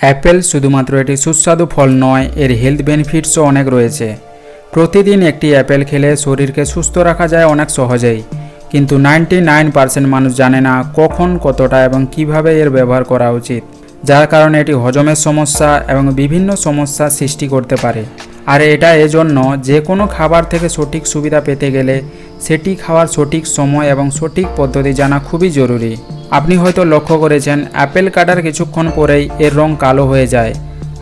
Apple শুধুমাত্র এটি সুস্বাদু ফল নয়, এর হেলথ বেনিফিটসও অনেক রয়েছে। প্রতিদিন একটি অ্যাপেল খেলে শরীরকে সুস্থ রাখা যায় অনেক সহজেই। কিন্তু নাইনটি নাইন পার্সেন্ট মানুষ জানে না কখন, কতটা এবং কীভাবে এর ব্যবহার করা উচিত। যার কারণে এটি হজমের সমস্যা এবং বিভিন্ন সমস্যা সৃষ্টি করতে পারে। আর এটা এজন্য যে কোনো খাবার থেকে সঠিক সুবিধা পেতে গেলে সেটি খাওয়ার সঠিক সময় এবং সঠিক পদ্ধতি জানা খুবই জরুরি। আপনি হয়তো লক্ষ্য করেছেন, অ্যাপেল কাটার কিছুক্ষণ পরেই এর রং কালো হয়ে যায়।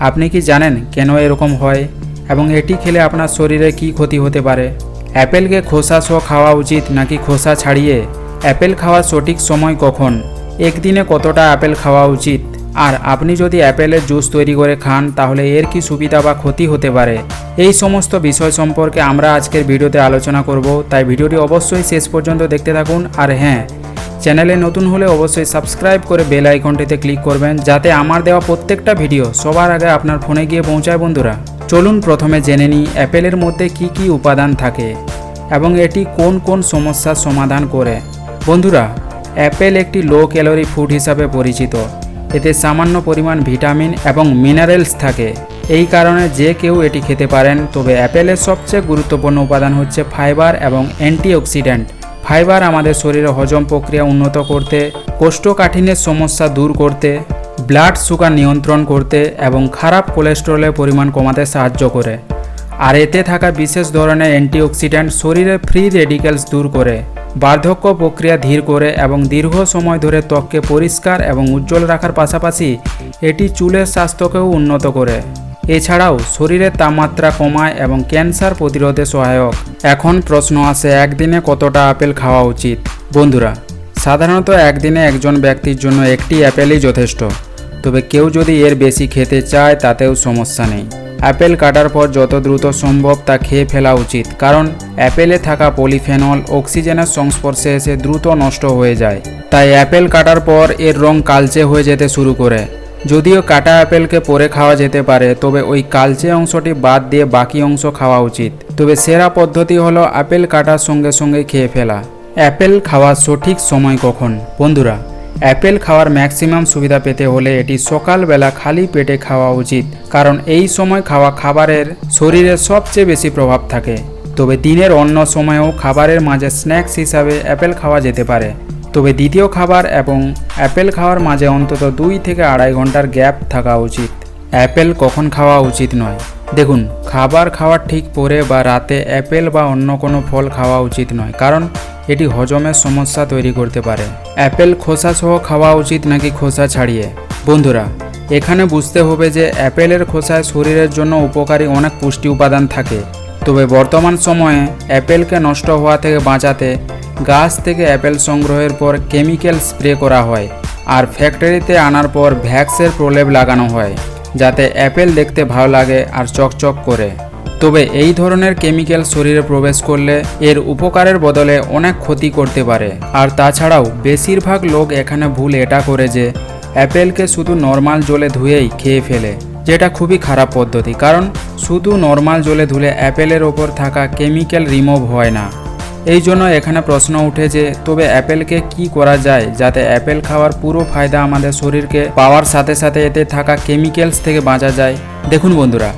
আপনি কি জানেন কেন এরকম হয়? এবং এটি খেলে আপনার শরীরে কী ক্ষতি হতে পারে? অ্যাপেলকে খোসা সহ খাওয়া উচিত নাকি খোসা ছাড়িয়ে? অ্যাপেল খাওয়ার সঠিক সময় কখন? একদিনে কতটা অ্যাপেল খাওয়া উচিত? আর আপনি যদি অ্যাপেলের জুস তৈরি করে খান, তাহলে এর কি সুবিধা বা ক্ষতি হতে পারে? এই সমস্ত বিষয় সম্পর্কে আমরা আজকের ভিডিওতে আলোচনা করব, তাই ভিডিওটি অবশ্যই শেষ পর্যন্ত দেখতে থাকুন। আর হ্যাঁ চ্যানেলে নতুন হলে অবশ্যই সাবস্ক্রাইব করে বেল আইকনটিতে ক্লিক করবেন, যাতে আমার দেওয়া প্রত্যেকটা ভিডিও সবার আগে আপনার ফোনে গিয়ে পৌঁছায় বন্ধুরা। চলুন প্রথমে জেনে নিই অ্যাপেলের মধ্যে কি কি উপাদান থাকে এবং এটি কোন কোন সমস্যার সমাধান করে। বন্ধুরা, অ্যাপেল একটি লো ক্যালোরি ফুড হিসাবে পরিচিত। এতে সামান্য পরিমাণ ভিটামিন এবং মিনারেলস থাকে। এই কারণে যে কেউ এটি খেতে পারেন, তবে অ্যাপেলের সবচেয়ে গুরুত্বপূর্ণ উপাদান হচ্ছে ফাইবার এবং অ্যান্টিঅক্সিডেন্ট। ফাইবার আমাদের শরীরে হজম প্রক্রিয়া উন্নত করতে, কোষ্ঠকাঠিন্যের সমস্যা দূর করতে, ব্লাড সুগার নিয়ন্ত্রণ করতে এবং খারাপ কোলেস্টেরলের পরিমাণ কমাতে সাহায্য করে। আর এতে থাকা বিশেষ ধরনের অ্যান্টিঅক্সিডেন্ট শরীরে ফ্রি রেডিক্যালস দূর করে, বার্ধক্য প্রক্রিয়া ধীর করে এবং দীর্ঘ সময় ধরে ত্বককে পরিষ্কার এবং উজ্জ্বল রাখার পাশাপাশি এটি চুলের স্বাস্থ্যকেও উন্নত করে। এছাড়াও শরীরের তাপমাত্রা কমায় এবং ক্যান্সার প্রতিরোধে সহায়ক। এখন প্রশ্ন আসে একদিনে কতটা আপেল খাওয়া উচিত? বন্ধুরা, সাধারণত একদিনে একজন ব্যক্তির জন্য একটি অ্যাপেলই যথেষ্ট। তবে কেউ যদি এর বেশি খেতে চায়, তাতেও সমস্যা নেই। অ্যাপেল কাটার পর যত দ্রুত সম্ভব তা খেয়ে ফেলা উচিত, কারণ অ্যাপেলে থাকা পলিফেনল অক্সিজেনের সংস্পর্শে এসে দ্রুত নষ্ট হয়ে যায়। তাই অ্যাপেল কাটার পর এর রং কালচে হয়ে যেতে শুরু করে। যদিও কাটা অ্যাপেলকে পরে খাওয়া যেতে পারে, তবে ওই কালচে অংশটি বাদ দিয়ে বাকি অংশ খাওয়া উচিত। তবে সেরা পদ্ধতি হলো অ্যাপেল কাটার সঙ্গে সঙ্গে খেয়ে ফেলা। অ্যাপেল খাওয়ার সঠিক সময় কখন? বন্ধুরা অ্যাপেল খাওয়ার ম্যাক্সিমাম সুবিধা পেতে হলে এটি সকালবেলা খালি পেটে খাওয়া উচিত, কারণ এই সময় খাওয়া খাবারের শরীরে সবচেয়ে বেশি প্রভাব থাকে। তবে দিনের অন্য সময়েও খাবারের মাঝে স্ন্যাক্স হিসাবে অ্যাপেল খাওয়া যেতে পারে। তবে দ্বিতীয় খাবার এবং অ্যাপেল খাওয়ার মাঝে অন্তত দুই থেকে আড়াই ঘণ্টার গ্যাপ থাকা উচিত। অ্যাপেল কখন খাওয়া উচিত নয়। দেখুন, খাবার খাওয়ার ঠিক পরে বা রাতে অ্যাপেল বা অন্য কোনো ফল খাওয়া উচিত নয়, কারণ এটি হজমের সমস্যা তৈরি করতে পারে। অ্যাপেল খোসা সহ খাওয়া উচিত নাকি খোসা ছাড়িয়ে? বন্ধুরা, এখানে বুঝতে হবে যে অ্যাপেলের খোসায় শরীরের জন্য উপকারী অনেক পুষ্টি উপাদান থাকে। তবে বর্তমান সময়ে অ্যাপেলকে নষ্ট হওয়া থেকে বাঁচাতে গাছ থেকে অ্যাপেল সংগ্রহের পর কেমিক্যাল স্প্রে করা হয় আর ফ্যাক্টরিতে আনার পর ভ্যাক্সের প্রলেপ লাগানো হয়, যাতে অ্যাপেল দেখতে ভালো লাগে আর চকচক করে। তবে এই ধরনের কেমিক্যাল শরীরে প্রবেশ করলে এর উপকারের বদলে অনেক ক্ষতি করতে পারে। আর তাছাড়াও বেশিরভাগ লোক এখানে ভুল এটা করে যে অ্যাপেলকে শুধু নর্মাল জলে ধুয়েই খেয়ে ফেলে, যেটা খুবই খারাপ পদ্ধতি। কারণ শুধু নর্মাল জলে ধুলে অ্যাপেলের ওপর থাকা কেমিক্যাল রিমুভ হয় না। এই জন্য এখানে প্রশ্ন উঠে যে, তবে অ্যাপেলকে কি করা যায় যাতে অ্যাপেল খাওয়ার পুরো ফায়দা আমাদের শরীরকে পাওয়ার সাথে সাথে এতে থাকা কেমিক্যালস থেকে বাঁচা যায়? দেখুন বন্ধুরা,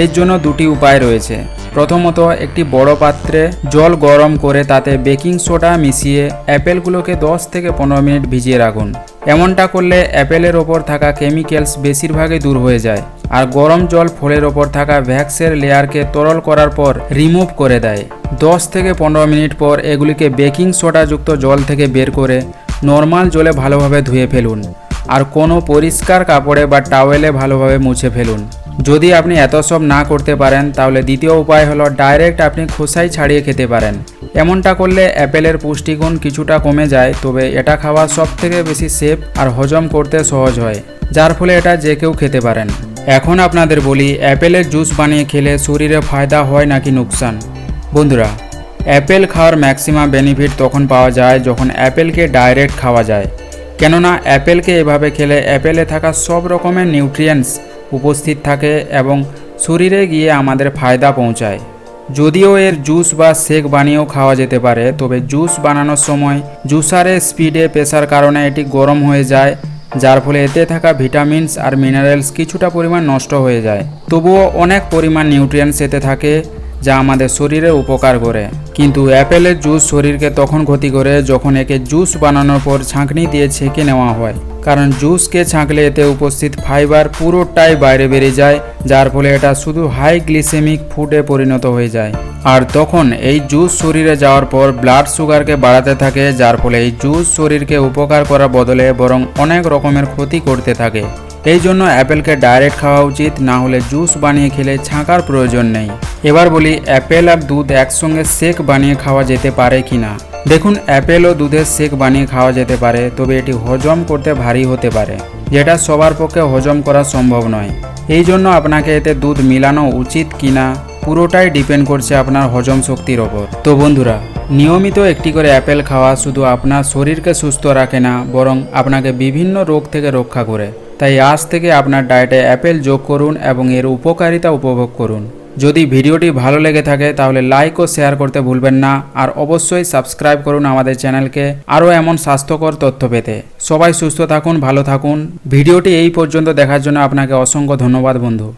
এর জন্য দুটি উপায় রয়েছে। প্রথমত, একটি বড় পাত্রে জল গরম করে তাতে বেকিং সোডা মিশিয়ে অ্যাপেলগুলোকে 10 থেকে পনেরো মিনিট ভিজিয়ে রাখুন। এমনটা করলে অ্যাপেলের ওপর থাকা কেমিক্যালস বেশিরভাগই দূর হয়ে যায়। আর গরম জল ফলের ওপর থাকা ভ্যাক্সের লেয়ারকে তরল করার পর রিমুভ করে দেয়। 10 থেকে পনেরো মিনিট পর এগুলিকে বেকিং সোডাযুক্ত জল থেকে বের করে নর্মাল জলে ভালোভাবে ধুয়ে ফেলুন আর কোনো পরিষ্কার কাপড়ে বা টাওয়েলে ভালোভাবে মুছে ফেলুন। যদি আপনি এত সব না করতে পারেন, তাহলে দ্বিতীয় উপায় হলো ডাইরেক্ট আপনি খোসাই ছাড়িয়ে খেতে পারেন। এমনটা করলে অ্যাপেলের পুষ্টিগুণ কিছুটা কমে যায়, তবে এটা খাওয়া সব থেকে বেশি সেফ আর হজম করতে সহজ হয়, যার ফলে এটা যে কেউ খেতে পারেন। এখন আপনাদের বলি, অ্যাপেলের জুস বানিয়ে খেলে শরীরে ফায়দা হয় নাকি নুকসান? বন্ধুরা, অ্যাপেল খাওয়ার ম্যাক্সিমাম বেনিফিট তখন পাওয়া যায় যখন অ্যাপেলকে ডাইরেক্ট খাওয়া যায়। কেননা, অ্যাপেলকে এভাবে খেলে অ্যাপেলে থাকা সব রকমের নিউট্রিয়েন্টস উপস্থিত থাকে এবং শরীরে গিয়ে আমাদের ফায়দা পৌঁছায়। যদিও এর জুস বা শেক বানিয়েও খাওয়া যেতে পারে, তবে জুস বানানোর সময় জুসারের স্পিডে পেশার কারণে এটি গরম হয়ে যায় যার ফলে এতে থাকা ভিটামিনস আর মিনারেলস কিছুটা পরিমাণ নষ্ট হয়ে যায়। তবুও অনেক পরিমাণ নিউট্রিয়েন্টস এতে থাকে যা আমাদের শরীরে উপকার করে। কিন্তু অ্যাপেলের জুস শরীরকে তখন ক্ষতি করে যখন একে জুস বানানোর পর ছাঁকনি দিয়ে ছেঁকে নেওয়া হয়। কারণ জুসকে ছাঁকলে এতে উপস্থিত ফাইবার পুরোটাই বাইরে বেরিয়ে যায়, যার ফলে এটা শুধু হাই গ্লিসেমিক ফুডে পরিণত হয়ে যায়। আর তখন এই জুস শরীরে যাওয়ার পর ব্লাড সুগারকে বাড়াতে থাকে, যার ফলে এই জুস শরীরকে উপকার করার বদলে বরং অনেক রকমের ক্ষতি করতে থাকে। এই জন্য অ্যাপেলকে ডাইরেক্ট খাওয়া উচিত, না হলে জুস বানিয়ে খেলে ছাঁকার প্রয়োজন নেই। এবার বলি, অ্যাপেল আর দুধ একসঙ্গে শেক বানিয়ে খাওয়া যেতে পারে কি না দেখুন অ্যাপেল দুধের শেক বানিয়ে খাওয়া যেতে পারে, তবে এটি হজম করতে ভারী হতে পারে, যেটা সবার পক্ষে হজম করা সম্ভব নয়। এই জন্য আপনাকে এতে দুধ মিলানো উচিত কিনা, পুরোটাই ডিপেন্ড করছে আপনার হজম শক্তির ওপর। তো বন্ধুরা, নিয়মিত একটি করে অ্যাপেল খাওয়া শুধু আপনার শরীরকে সুস্থ রাখে না, বরং আপনাকে বিভিন্ন রোগ থেকে রক্ষা করে। তাই আজ থেকে আপনার ডায়েটে অ্যাপেল যোগ করুন এবং এর উপকারিতা উপভোগ করুন। যদি ভিডিওটি ভালো লেগে থাকে তাহলে লাইক ও শেয়ার করতে ভুলবেন না, আর অবশ্যই সাবস্ক্রাইব করুন আমাদের চ্যানেলকে আরও এমন স্বাস্থ্যকর তথ্য পেতে। সবাই সুস্থ থাকুন, ভালো থাকুন। ভিডিওটি এই পর্যন্ত দেখার জন্য আপনাকে অসংখ্য ধন্যবাদ বন্ধু।